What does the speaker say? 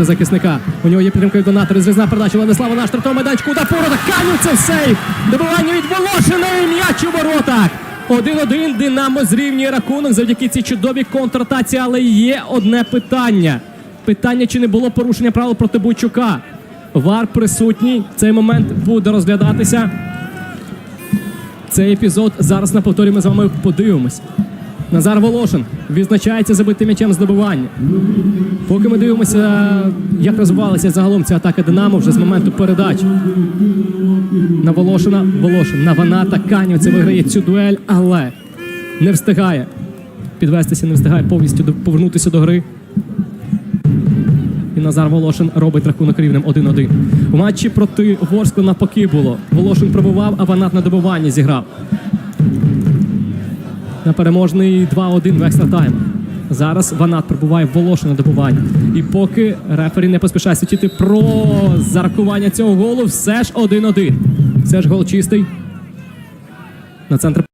проти захисника. У нього є підтримка від донатора. Зрізна передача Владислава на штрафному майданчику. Удар порота. Каню це сейф. Добивання від Волошиної. М'яч у воротах. 1-1. Динамо зрівнює рахунок завдяки цій чудовій контратаці. Але є одне питання. Питання, чи не було порушення правил проти Бойчука. Вар присутній. Цей момент буде розглядатися. Цей епізод зараз на повторі ми з вами подивимось. Назар Волошин відзначається забитим м'ячем здобування. Поки ми дивимося, як розвивалася загалом ця атака Динамо вже з моменту передачі. На Волошина, Волошин, на Ваната, Канівце виграє цю дуель, але не встигає підвестися, не встигає повністю повернутися до гри. І Назар Волошин робить рахунок рівнем 1-1. У матчі проти Ворскла навпаки було. Волошин пробував, а Ванат на добиванні зіграв. На переможний 2-1 в екстратайм. Зараз Ванат прибуває в на добування. І поки рефері не поспішає світити про зарахування цього голу, все ж 1-1. Все ж гол чистий. На центр